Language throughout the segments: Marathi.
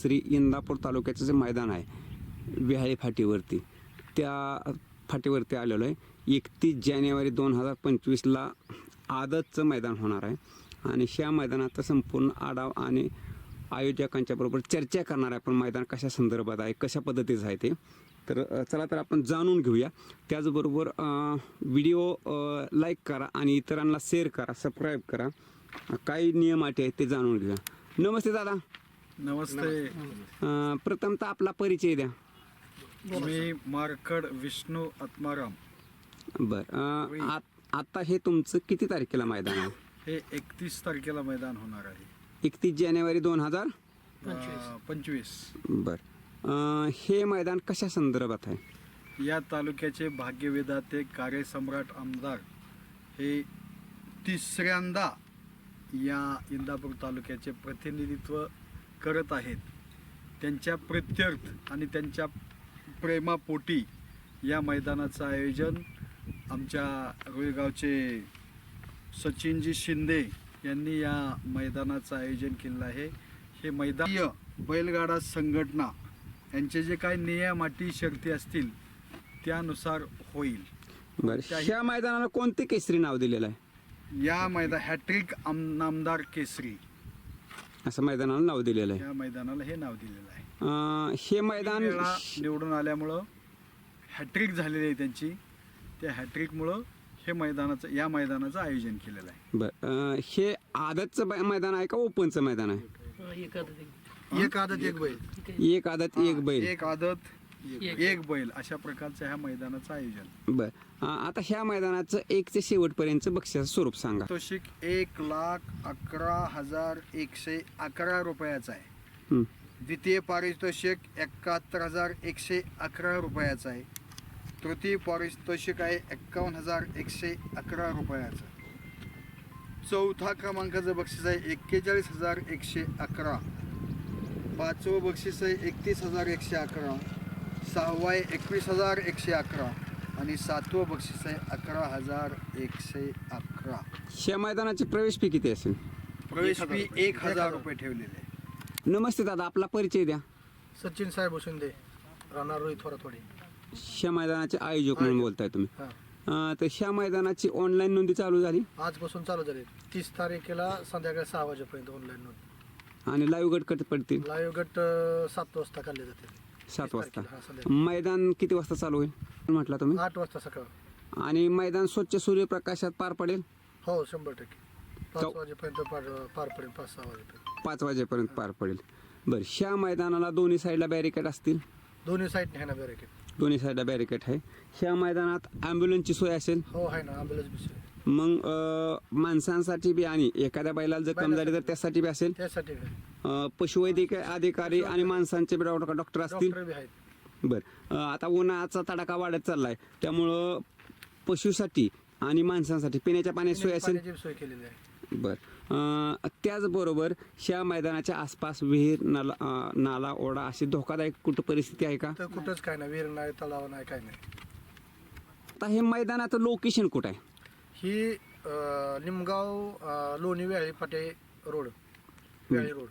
श्री इंदापूर तालुक्याचं जे मैदान आहे विहाळी फाटीवरती त्या फाटीवरती आलेलो आहे. एकतीस जानेवारी दोन हजार पंचवीसला आदतचं मैदान होणार आहे. आणि ह्या मैदानाचा संपूर्ण आढाव आणि आयोजकांच्या बरोबर चर्चा करणार आहे आपण मैदान कशा संदर्भात आहे कशा पद्धतीचं आहे ते. तर चला तर आपण जाणून घेऊया. त्याचबरोबर व्हिडिओ लाईक करा आणि इतरांना शेअर करा सबस्क्राईब करा. काही नियम अटी आहेत ते जाणून घेऊया. नमस्ते दादा. नमस्ते. अ, प्रथमतः आपला परिचय द्या. मी मार्कड विष्णू आत्माराम. बरं आत- आता हे तुमचं किती तारखेला मैदान आहे? हे एकतीस तारखेला मैदान होणार आहे. एकतीस जानेवारी दोन हजार? अं, पंचवीस. बरं अ, हे मैदान कशा संदर्भात आहे? या तालुक्याचे भाग्यविधाते कार्यसम्राट आमदार हे तिसऱ्यांदा या इंदापूर तालुक्याचे प्रतिनिधित्व करत आहेत. त्यांच्या प्रत्यर्थ आणि त्यांच्या प्रेमापोटी या मैदानाचं आयोजन आमच्या रुईगावचे सचिनजी शिंदे यांनी या मैदानाचं आयोजन केलेलं आहे. हे मैदान बैलगाडा संघटना यांचे जे काही नियम अटी शर्ती असतील त्यानुसार होईल. बरं ह्या मैदानाला कोणते केसरी नाव दिलेलं आहे? या मैदान हॅट्रिक आम- आमदार केसरी. असं मैदानाला नाव दिलेलं आहे. या मैदानाला हे नाव दिलेलं आहे. अ, हे मैदान वेळा निवडून आल्यामुळं हॅट्रिक झालेली आहे त्यांची. त्या हॅट्रिकमुळं हे मैदानाचं या मैदानाचं आयोजन केलेलं आहे. बर अ, हे आदतचं बै- मैदान आहे का ओपनचं मैदान आहे? एक आदत एक बैल. एक आदत एक बैल. एक आदत एक बैल अशा प्रकारचं ह्या मैदानाचं आयोजन. बर. आता ह्या मैदानाचं एक ते शेवटपर्यंतचं बक्षिसाचं स्वरूप सांगा. तोशिक एक लाख अकरा हजार एकशे अकरा रुपयाचा आहे. हं. द्वितीय पारितोषिक एकाहत्तर हजार एकशे अकरा रुपयाचं आहे. तृतीय पारितोषिक आहे एक्कावन्न हजार एकशे अकरा रुपयाचं. चौथा क्रमांकाचं बक्षीस आहे एक्केचाळीस हजार एकशे अकरा. पाचवं बक्षीस आहे एकतीस हजार एकशे अकरा. सहावं आहे एकवीस हजार एकशे अकरा आणि सातवं बक्षीस आहे अकरा हजार एकशे अकरा. ह्या मैदानाची प्रवेश फी किती असेल? प्रवेश फी एक हजार रुपये ठेवलेले आहे. नमस्ते दादा आपला परिचय द्या. सचिन साहेब शिंदे राहणार रोहित थोडा थोडी ह्या मैदानाचे आयोजक म्हणून बोलताय तुम्ही. हा. अ, तर ह्या मैदानाची ऑनलाईन नोंदी चालू झाली? आजपासून चालू झाले. तीस तारखेला संध्याकाळी सहा वाजेपर्यंत ऑनलाईन नोंद. आणि लाईव्ह गट कधी पडतील? लाईव्ह गट अं, सात वाजता काढले जाते सात वाजता. मैदान किती वाजता चालू होईल म्हटलं तुम्ही? आठ वाजता सकाळ. आणि मैदान स्वच्छ सूर्यप्रकाशात पार पडेल? हो शंभर टक्के. पाच चौ- वाजेपर्यंत पार पार पडेल पाच सहा वाजेपर्यंत. पाच वाजेपर्यंत पार पडेल. बरं ह्या मैदानाला दोन्ही साईडला बॅरिकेड असतील? दोन्ही साईडने आहे ना बॅरिकेड. दोन्ही साईडला बॅरिकेड आहे. ह्या मैदानात ॲम्ब्युलन्सची सोय असेल? हो आहे ना अँब्युलन्स बिस मग अं, माणसांसाठी बी आणि एखाद्या बैलाला जर कम झाली तर त्यासाठी बी असेल त्यासाठी अं, पशुवैद्यकीय अधिकारी आणि माणसांचे बी डॉक्टर डॉक्टर असतील. डॉक्टर बी आहेत. बरं. अं, आता उन्हाचा तडाखा वाढत चाललाय. त्यामुळं पशुसाठी आणि माणसांसाठी पिण्याच्या पाण्याची सोय असेल? पाण्याची सोय केलेली आहे. बर. अं, त्याचबरोबर ह्या मैदानाच्या आसपास विहीर नाला अं, नाला ओढा अशी धोकादायक कुठं परिस्थिती आहे का? तर कुठंच काय नाही. विहीर नाही तलाव नाही काय नाही. आता हे मैदानाचं लोकेशन कुठं आहे? ही निमगाव लोणी व्याळी फाटे रोड व्याळी रोड.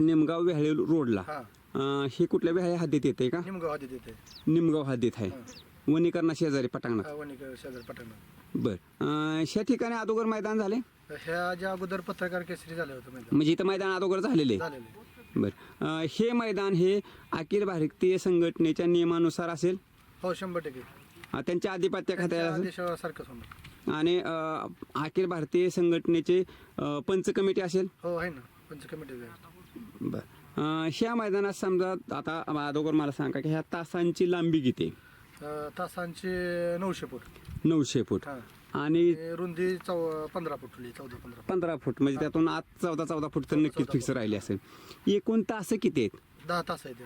निमगाव वेहळे रोडला. हा. अं, हे कुठल्या वेहळे हद्दीत येते का? निमगाव आधी तिथे निमगाव हद्दीत आहे. वनीकरणा शेजारी पटांगणात वणिक शेजार बर. अं, ह्या ठिकाणी अगोदर मैदान झाले? ह्या ज्या अगोदर पत्रकार केसरी झाले होते म्हणजे इथं मैदान अगोदर झालेले? झालेले. बर. अं, हे मैदान हे अखिल भारतीय संघटनेच्या नियमानुसार असेल? हो शंभर टक्के. अं, त्यांच्या आधिपत्य असेल? आदेशासारखंच होणार आणि अखिल भारतीय संघटनेचे पंच कमिटी असेल? हो आहे ना. पंच कमिटी बर. ह्या मैदानात समजा आता अगोदर मला सांगा की ह्या तासांची लांबी किती? तासांचे नऊशे फूट. नऊशे फूट. आणि रुंदी चौ पंधरा फूट चौदा पंधरा पंधरा फूट. म्हणजे त्यातून आत चौदा चौदा फूट तर नक्कीच फिक्स राहिली असेल. एकूण तास किती आहेत? दहा तास आहे ते.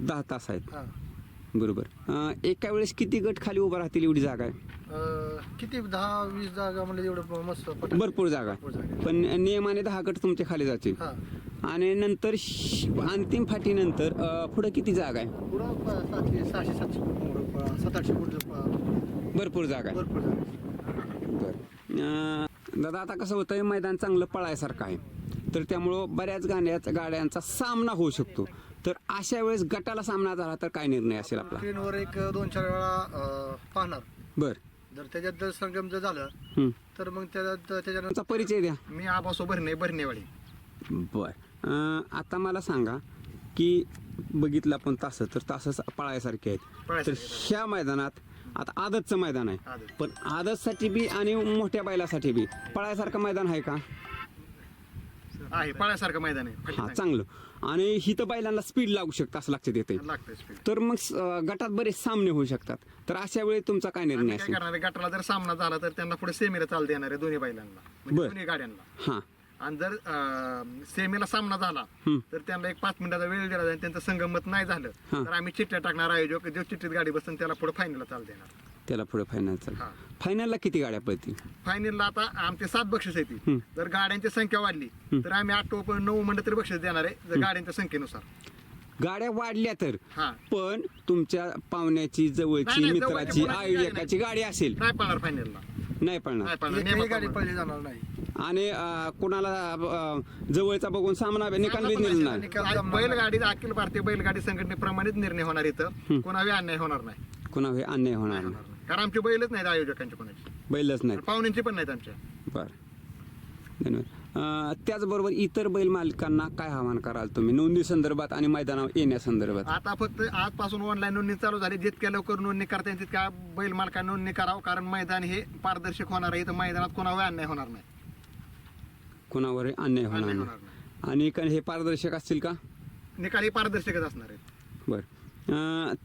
दहा तास आहेत. बरोबर. एका वेळेस किती गट खाली उभं राहतील एवढी जागा? आहे अं, किती? दहा वीस जागा म्हणजे एवढं मस्त पट- भरपूर जागा. भरपूर जागा. आहे. पण नियमाने दहा गट तुमचे खाली जातील. हा. आणि नंतर श- अंतिम फाटीनंतर अ, पुढे किती जागा आहे? पुढं प- सातशे सहाशे सातशे फूट मोठं प- सात आठशे फूट प- भरपूर जागा आहे. भरपूर जागा अं, दादा आता कसं होतंय मैदान चांगलं पळायसारखं आहे. तर त्यामुळं बऱ्याच गाड्या गाड्यांचा सामना होऊ शकतो. तर अशा वेळेस गटाला सामना झाला तर काय निर्णय असेल आपला? स्क्रीनवर एक दोन चार वेळा अं, पाहणार. बर. जर त्याच्यात जर संगम जर झालं हं. तर मग त्याच्यात त्याच्यानंतर तुमचा परिचय द्या. मी आबासो भरणे भरणेवाडी. बर. अं, आता मला सांगा की बघितलं आपण तास तर तासच पळायसारखे आहेत. तर पळायसारखे ह्या मैदानात आता आदतचं मैदान आहे. आदत. पण आदतसाठी बी आणि मोठ्या बैलासाठी बी पळायसारखं मैदान आहे का? आहे पळायसारखं मैदान आहे हा फाटी चांगलं. आणि ही तर बैलांना स्पीड लागू शकतं असं लक्षात येते चांगली. लागतंय स्पीड तर मग अं, गटात बरेच सामने होऊ शकतात. तर अशा वेळी तुमचा काय निर्णय काय असेल? करणार आहे गटाला जर सामना झाला तर त्यांना पुढे सेमीला चाल देणार आहे दोन्ही बैलांना. म्हणजे बर. दोन्ही गाड्यांना. हां. आणि जर अं, सेमीला सामना झाला. तर त्यांना एक पाच मिनिटाचा वेळ दिला जाईल त्यांचं संगमत नाही झालं हां. तर आम्ही चिठ्ठ्या टाकणार आयोजक जो चिठ्ठीत गाडी बसून त्याला पुढे फायनलला चाल देणार. त्याला पुढे फायनल चाल. हा. फायनलला किती गाड्या पळतील? फायनलला आता आमचे सात बक्षीस हं. येतील जर गाड्यांची संख्या वाढली तर आम्ही आठ टोप नऊ मंडळ तरी बक्षीस देणार आहे जर गाड्यांच्या संख्येनुसार. गाड्या वाढल्या तर हा. पण तुमच्या पाहुण्याची जवळची नाही, मित्राची जवळची कोणाची गाडी आयोजकाची गाडी असेल. नाही पळणार फायनलला नाही एकही नेमत गाडी पळणार. पडली जाणार नाही. आणि अं, कोणाला अं, जवळचा बघून सामना निकाल बी निर्णय निकाल नाही. बैलगाडी अखिल भारतीय बैलगाडी संघटनेप्रमाणेच निर्णय होणार इथं. कोणाही अन्याय होणार नाही. कोणा हे अन्याय होणार नाही. कारण आमचे बैलच नाहीत आयोजकांचे कोणाचे. बैलच नाही पाहुण्यांची पण नाहीत आमच्या. बर. धन्यवाद. अं, त्याचबरोबर इतर बैल मालकांना काय आव्हान कराल तुम्ही? नोंदणी संदर्भात आणि मैदानावर येण्यासंदर्भात आता फक्त आजपासून ऑनलाईन नोंदणी चालू झाली. जितक्या लवकर नोंदणी करता येईल तितक्या बैल मालकांनी नोंदणी करावं. कारण मैदान हे पारदर्शक होणार आहे. इथं मैदानात कोणावर अन्याय होणार नाही. कोणावर अन्याय होणार अन्याय होणार नाही. आणि का हे पारदर्शक असतील का? निकाल हे पारदर्शकच असणार आहेत. बर.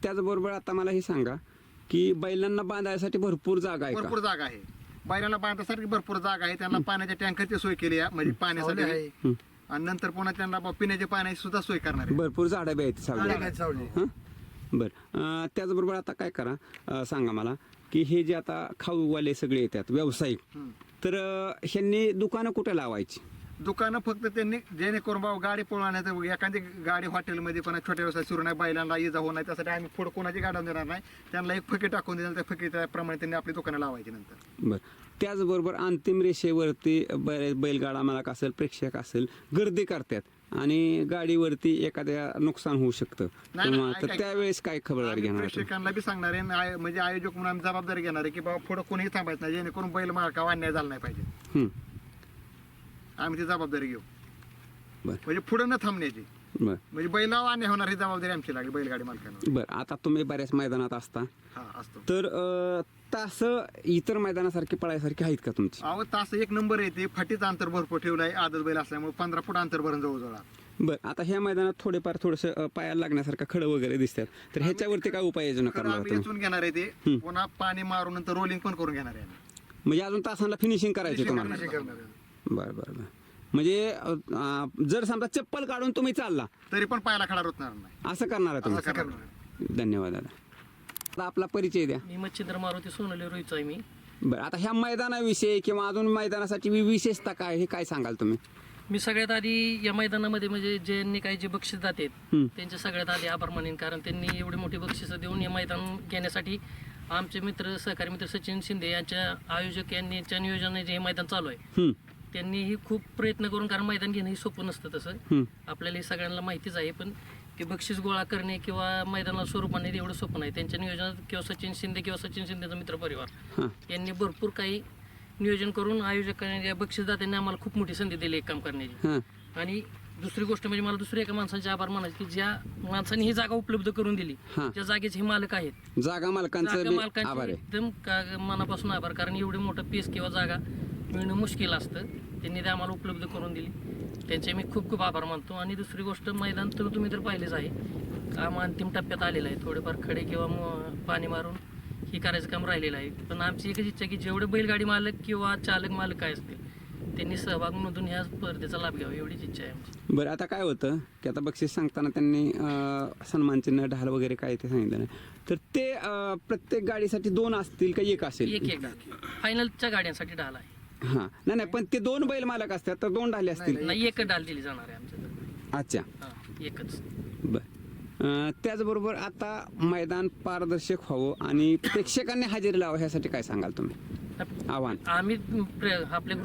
त्याचबरोबर आता मला हे सांगा. की बैलांना बांधायसाठी भरपूर जागा आहे भरपूर का जागा आहे. बैलांना बांधण्यासाठी भरपूर जागा आहे. त्यांना पाण्याच्या टँकरची सोय केली आहे. म्हणजे पाण्यासाठी. आहे. आणि नंतर पुन्हा त्यांना बा- पिण्याच्या पाण्याची सुद्धा सोय करणार आहे. भरपूर झाडं बी आहेत सावली. हं? बर. अं, त्याचबरोबर आता काय करा अं, सांगा मला की हे जे आता खाऊवाले सगळे येतात व्यावसायिक हं. तर अं, ह्यांनी दुकानं कुठे लावायची? दुकानं फक्त त्यांनी जेणेकरून बाबा गाडी पळवण्याचं एखादी गाडी हॉटेलमध्ये पण छोट्या व्यवसाय सुरू नाही बैलांना इजा होणार नाही त्यासाठी आम्ही पुढे कोणाची गाडी देणार नाही. त्यांना एक फके टाकून देणार त्या फकीप्रमाणे त्यांनी आपली दुकानं लावायची नंतर. बर. त्याचबरोबर अंतिम रेषेवरती बरेच बैलगाडा मालक असेल प्रेक्षक असेल गर्दी करतात आणि गाडीवरती एखाद्या नुकसान होऊ शकतं. नाही, किंवा नाही, तर ऐका- त्यावेळेस काय खबरदारी आम्ही घेणार? तुम्ही? प्रेक्षकांना बी सांगणार आहे आणि आय- म्हणजे आयोजक म्हणून आम्ही जबाबदारी घेणार आहे की बाबा पुढे कोणीही थांबायचं नाही जेणेकरून बैल मालकावा अन्याय झाला नाही पाहिजे. हं, आम्ही ती जबाबदारी घेऊ. बर. म्हणजे पुढे न थांबण्याची. बर. म्हणजे बैलावा अन्याय होणार ही जबाबदारी आमची लागली बैलगाडी मालकांना बर आता तुम्ही बऱ्याच मैदानात असता. हा असतो. तर तासं इतर मैदानासारखी पळायसारखी आहेत का तुमची? अहो तास एक नंबर येते फाटीचं अंतर भरपूर ठेवलं आहे आदत बैल असल्यामुळे पंधरा फूट अंतर भरून जवळजवळ बर आता ह्या मैदानात थोडेफार थोडस पायाला लागण्यासारखं खडं वगैरे दिसतात. तर ह्याच्यावरती काय उपाययोजना खरं करणार आम्ही तुम्ही? इथून घेणार आहे ते. पुन्हा पाणी मारून नंतर रोलिंग पण करून घेणार आहे आम्ही. म्हणजे अजून तासांना फिनिशिंग करायची तुम्हाला. करणार आहे. बर बर बर. म्हणजे अं, जर समजा चप्पल काढून तुम्ही चालला. तरी पण पायाला खडा रोतणार नाही. असं करणार आहे असं तुम्ही करणार. धन्यवाद दादा. आता आपला परिचय द्या. मी मच्छिंद्र मारुती सोनले रोहितचा आहे मी. बरं आता ह्या मैदानाविषयी किंवा अजून मैदानासाठी वि- विशेषता काय? हे काय सांगाल तुम्ही? मी सगळ्यात आधी या मैदानामध्ये म्हणजे ज्यांनी काही जे बक्षीस जातात हं. त्यांचे सगळ्यात आधी आभार मानेन. कारण त्यांनी एवढी मोठी बक्षिसं देऊन हे मैदान घेण्यासाठी आमचे मित्र सहकारी मित्र सचिन शिंदे यांच्या आयोजक यांनी यांच्या नियोजनाने जे हे मैदान चालू आहे. हं, त्यांनीही खूप प्रयत्न करून कारण मैदान घेणं हे सोपं नसतं तसं. आपल्याला हे सगळ्यांना माहितीच आहे पण ते बक्षीस गोळा करणे किंवा मैदानाला स्वरूपाने एवढं सोपं नाही. त्यांच्या नियोजनात किंवा सचिन शिंदे किंवा सचिन शिंदेचा मित्रपरिवार हां. यांनी भरपूर काही नियोजन करून आयोजकांनी बक्षीसदात्यांनी आम्हाला खूप मोठी संधी दिली एक काम करण्याची. आणि दुसरी गोष्ट म्हणजे मला दुसऱ्या एका माणसाचे आभार मानायचे की ज्या माणसाने ही जागा उपलब्ध करून दिली. त्या जागेचे हे मालक आहेत. जागा मालकांचं एकदम का- मनापासून आभार कारण एवढे मोठं पीस किंवा जागा मिळणं मुश्किल असतं. त्यांनी ते आम्हाला उपलब्ध करून दिली. त्यांचे मी खूप खूप आभार मानतो. आणि दुसरी गोष्ट मैदान तर तुम्ही तर पाहिलेच आहे. काम अंतिम टप्प्यात आलेलं आहे. थोडेफार खडे किंवा पाणी मारून ही करायचं काम राहिलेलं आहे. पण आमची एकच इच्छा की जेवढे बैलगाडी मालक किंवा चालक मालक काय असतील त्यांनी सहभाग नोंदून ह्या स्पर्धेचा लाभ घ्यावा. एवढीच इच्छा आहे आमची. बरं आता काय होतं की आता बक्षीस सांगताना त्यांनी अं, सन्मान चिन्ह ढाल वगैरे काय ते सांगितलं नाही. तर ते प्रत्येक गाडीसाठी दोन असतील का एक असेल? एक एक फायनलच्या गाड्यांसाठी डाल आहे. हां. नाही नाही पण ते दोन बैल मालक असतात तर दोन ढाले असतील. नाही एक डाल दिली जाणार आहे आमच्या अच्छा. हां एकच. बर. त्याचबरोबर आता मैदान पारदर्शक व्हावं आणि प्रेक्षकांनी हजेरी लावा ह्यासाठी काय सांगाल तुम्ही? आव्हान. आम्ही प्रे- आपल्या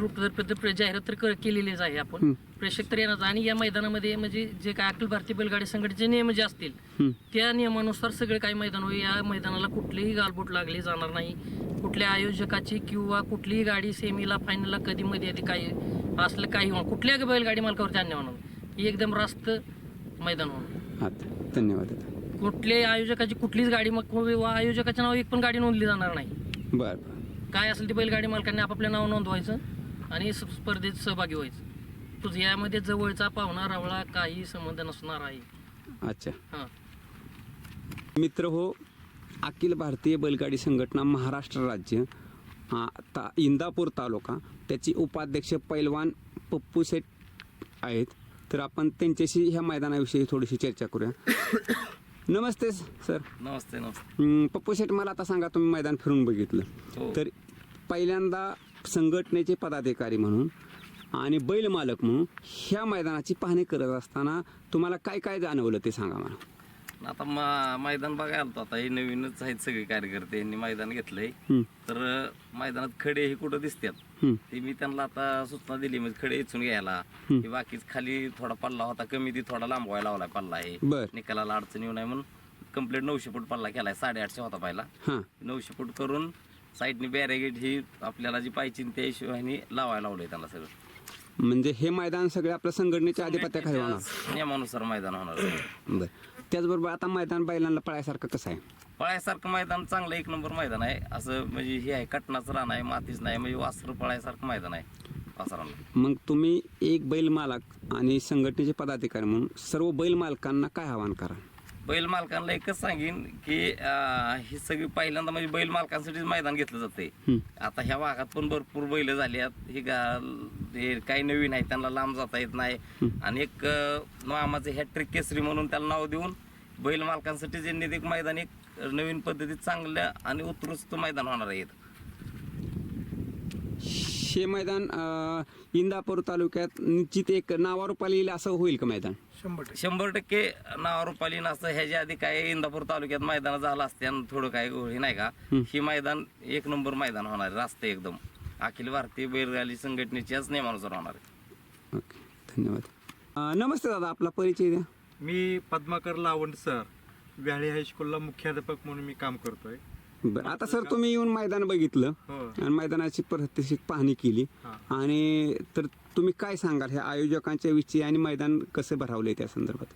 प्रे- जाहिरात तर क- केलेलीच आहे आपण. प्रेक्षक तर येणार आणि या मैदानामध्ये म्हणजे जे काय अखिल भारतीय बैलगाडी संघटनेचे नियम जे असतील हं. त्या नियमानुसार सगळे काही मैदान होईल. या मैदानाला कुठलीही गालबोट लागली जाणार नाही. कुठल्या आयोजकाची किंवा कुठलीही गाडी सेमीला फायनलला कधी मध्ये येते काही असलं काही होणार. कुठल्याही बैलगाडी मालकावरती अन्याय होणार नाही. ही एकदम रास्त मैदान होणार. आता धन्यवाद दादा कुठल्याही आयोजकाची कुठलीच गाडी मग कोणी- आयोजकाच्या नाव एक पण गाडी नोंदली जाणार नाही. बरं बरं. काय असेल ते बैलगाडी मालकांनी आपापल्या नाव नोंदवायचं आणि स- स्पर्धेत सहभागी व्हायचं. तुझ यामध्ये जवळचा पाहुणा रावळा काही संबंध नसणार आहे. अच्छा. हां. मित्र हो अखिल भारतीय बैलगाडी संघटना महाराष्ट्र राज्य आ, ता इंदापूर तालुका त्याची उपाध्यक्ष पैलवान पप्पू सेठ आहेत. तर आपण त्यांच्याशी ह्या मैदानाविषयी थोडीशी चर्चा करूया. नमस्ते सर. नमस्ते नमस्ते. हम्म, पप्पू शेठ मला आता सांगा तुम्ही मैदान फिरून बघितलं. हो. तर पहिल्यांदा संघटनेचे पदाधिकारी म्हणून आणि बैल मालक म्हणून ह्या मैदानाची पाहणी करत असताना तुम्हाला काय काय जाणवलं ते सांगा मला. आता मा- मैदान बघायला आलतो. आता हे नवीनच आहेत सगळे कार्यकर्ते यांनी मैदान घेतलंय. हम्म, तर अं, मैदानात खडे हे कुठं दिसतात? ते मी त्यांना आता सूचना दिली म्हणजे खडे इचून घ्यायला. बाकीच खाली थोडा पल्ला होता कमी ती थोडा लांबवायला लावलाय पल्ला आहे. निकालाला अडचण येऊ नये म्हणून कंप्लीट नऊशे फूट पल्ला केलाय साडेआठशे होता पहिला. नऊशे फूट करून साईडनी बॅरेगेट ही आपल्याला जी पाहिजे त्या हिशोबाने लावायला लावलंय त्यांना सगळं. म्हणजे हे मैदान सगळे आपल्या संघटनेच्या आधिपत्याखाली होणार. नियमानुसार मैदान होणार. बर. त्याचबरोबर आता मैदान बैलांना पळायसारखं कसं आहे? पळायसारखं मैदान चांगलं एक नंबर मैदान आहे. असं म्हणजे हे आहे कटनाचं रान आहे मातीच नाही म्हणजे वासर पळायसारखं मैदान आहे. वासरांना. मग तुम्ही एक बैल मालक आणि संघटनेचे पदाधिकारी म्हणून सर्व बैल मालकांना काय आवाहन करा? बैल मालकांना एकच सांगेन की अं, ही सगळी पहिल्यांदा म्हणजे बैल मालकांसाठीच मैदान घेतलं जाते हं. आता ह्या भागात पण भरपूर बैल झाली आहेत हे गा- हे काही नवीन आहे त्यांना लांब जाता येत नाही. आणि एक अं, हॅट्रिक केसरी म्हणून त्याला नाव देऊन बैल मालकांसाठी जे एक मैदान एक नवीन पद्धतीत चांगल्या आणि उत्कृष्ट मैदान होणार आहे हे मैदान अं, इंदापूर तालुक्यात निश्चित एक नावारूपाला येईल असं होईल का मैदान? शंभर टक्के. शंभर टक्के नावारूपालीन असं ह्याच्या आधी काय इंदापूर तालुक्यात मैदान झालं असते आणि थोडं काय हे नाही का? ही मैदान एक नंबर मैदान होणार आहे रास्ते एकदम. अखिल भारतीय बैलगाडी संघटनेच्याच नियमानुसार होणार आहे. ओके धन्यवाद. अं, नमस्ते दादा आपला परिचय द्या. मी पद्माकर लावंड सर व्याळी हायस्कूलला मुख्याध्यापक म्हणून मी काम करतोय. बरं आता सर तुम्ही येऊन मैदान बघितलं हो. आणि मैदानाची प्रात्यक्षिक पाहणी केली. हा. आणि तर तुम्ही काय सांगाल ह्या आयोजकांच्या विषयी आणि मैदान कसं भरावलंय त्या संदर्भात?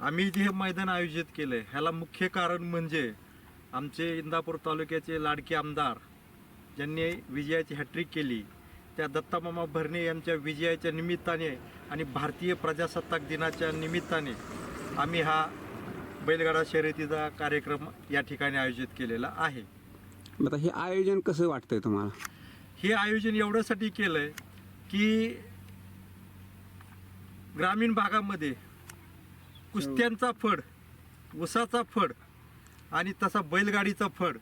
आम्ही जे हे मैदान आयोजित केलंय ह्याला मुख्य कारण म्हणजे आमचे इंदापूर तालुक्याचे लाडके आमदार ज्यांनी विजयाची हॅट्रिक केली त्या दत्तामामा भरणे यांच्या विजयाच्या निमित्ताने आणि भारतीय प्रजासत्ताक दिनाच्या निमित्ताने आम्ही हा बैलगाडा शर्यतीचा कार्यक्रम या ठिकाणी आयोजित केलेला आहे. आता हे आयोजन कसं वाटतंय तुम्हाला? हे आयोजन एवढ्यासाठी केलंय की ग्रामीण भागामध्ये कुस्त्यांचा फड उसाचा फड आणि तसा बैलगाडीचा फड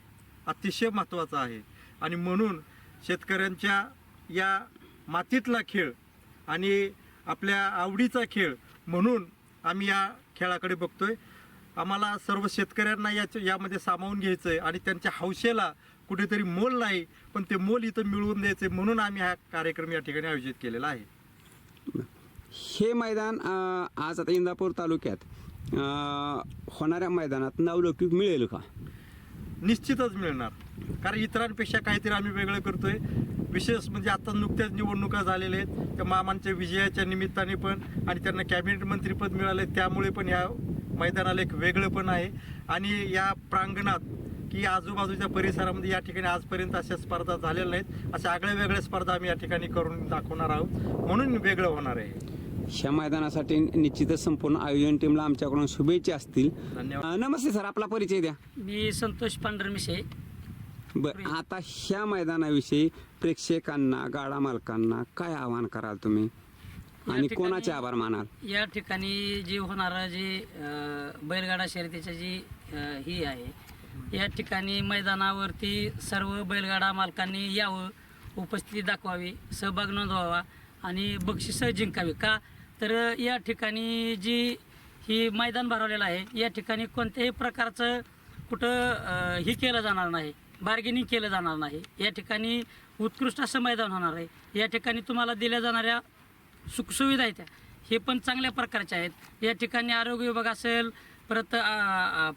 अतिशय महत्त्वाचा आहे. आणि म्हणून शेतकऱ्यांच्या या मातीतला खेळ आणि आपल्या आवडीचा खेळ म्हणून आम्ही या खेळाकडे बघतोय. आम्हाला सर्व शेतकऱ्यांना या यामध्ये सामावून घ्यायचं आहे आणि त्यांच्या हौशेला कुठेतरी मोल नाही पण ते मोल इथं मिळवून द्यायचे म्हणून आम्ही हा कार्यक्रम या ठिकाणी आयोजित केलेला आहे. हे मैदान आज आता इंदापूर तालुक्यात होणाऱ्या मैदानात नवलौकिक मिळेल का? निश्चितच मिळणार. कारण इतरांपेक्षा काहीतरी आम्ही वेगळं करतोय. विशेष म्हणजे आता नुकत्याच निवडणुका झालेल्या आहेत. त्या मामांच्या विजयाच्या निमित्ताने पण आणि त्यांना कॅबिनेट मंत्रीपद मिळाले त्यामुळे पण या मैदानाला एक वेगळं पण आहे. आणि या प्रांगणात की आजूबाजूच्या परिसरामध्ये या ठिकाणी आजपर्यंत अशा स्पर्धा झालेल्या नाहीत. अशा आगळ्या वेगळ्या स्पर्धा आम्ही या ठिकाणी करून दाखवणार आहोत. म्हणून वेगळं होणार आहे. ह्या मैदानासाठी निश्चितच संपूर्ण आयोजन टीमला आमच्याकडून शुभेच्छा असतील. धन्यवाद. नमस्ते सर आपला परिचय द्या. मी संतोष पांढरमिशे. बरं आता ह्या मैदानाविषयी प्रेक्षकांना गाडा मालकांना काय आवाहन कराल तुम्ही? आणि ठिकाणी- कोणाचे आभार मानाल? या ठिकाणी जे होणारं जे अ, बैलगाडा शर्यतीचे जी अ, ही आहे या ठिकाणी मैदानावरती सर्व बैलगाडा मालकांनी यावं उपस्थिती दाखवावी सहभाग नोंदवावा आणि बक्षिसं जिंकावी. का? तर या ठिकाणी जी ही मैदान भरवलेलं आहे या ठिकाणी कोणत्याही प्रकारचं कुठं अ, हे केलं जाणार नाही. बार्गेनिंग केलं जाणार नाही. या ठिकाणी उत्कृष्ट असं मैदान होणार आहे. या ठिकाणी तुम्हाला दिल्या जाणाऱ्या सुखसुविधा आहेत त्या. हे पण चांगल्या प्रकारच्या आहेत. या ठिकाणी आरोग्य विभाग असेल परत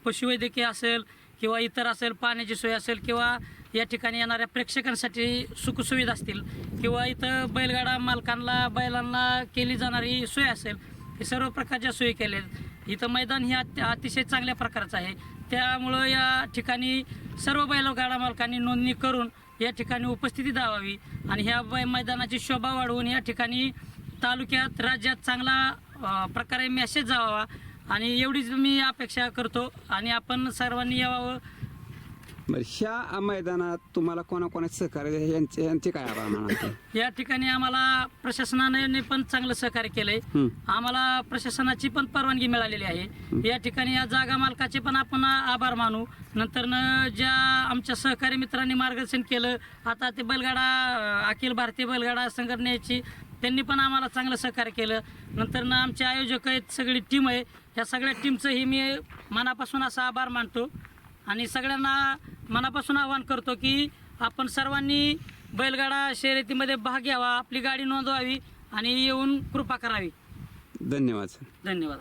पशुवैद्यकीय असेल किंवा इतर असेल पाण्याची सोय असेल किंवा या ठिकाणी येणाऱ्या प्रेक्षकांसाठी सुखसुविधा असतील किंवा इथं बैलगाडा मालकांना बैलांना केली जाणारी सोय असेल हे सर्व प्रकारच्या सोयी केल्या आहेत. इथं मैदान हे अत्य अतिशय चांगल्या प्रकारचं आहे. त्यामुळं या ठिकाणी सर्व बैलगाडा मालकांनी नोंदणी करून या ठिकाणी उपस्थिती दावावी आणि ह्या बै मैदानाची शोभा वाढवून या ठिकाणी तालुक्यात राज्यात चांगला प्रकारे मेसेज जावा आणि एवढीच मी अपेक्षा करतो. आणि आपण सर्वांनी यावं बरं ह्या मैदानात तुम्हाला कोणाकोणाचे सहकार्य यांचे यांचे काय आभार मानाल या ठिकाणी आम्हाला प्रशासनाने पण चांगलं सहकार्य केलंय. हं. आम्हाला प्रशासनाची पण परवानगी मिळालेली आहे. या ठिकाणी या जागा मालकाचे पण आपण आभार मानू. नंतर ज्या आमच्या सहकारी मित्रांनी मार्गदर्शन केलं आता ते बैलगाडा अं, अखिल भारतीय बैलगाडा संघटनेची त्यांनी पण आम्हाला चांगलं सहकार्य केलं. नंतर ना आमचे आयोजक आहेत सगळी टीम आहे. या सगळ्या टीमचंही मी मनापासून असा आभार मानतो. आणि सगळ्यांना मनापासून आवाहन करतो की आपण सर्वांनी बैलगाडा शर्यतीमध्ये भाग घ्यावा आपली गाडी नोंदवावी आणि येऊन कृपा करावी. धन्यवाद सर. धन्यवाद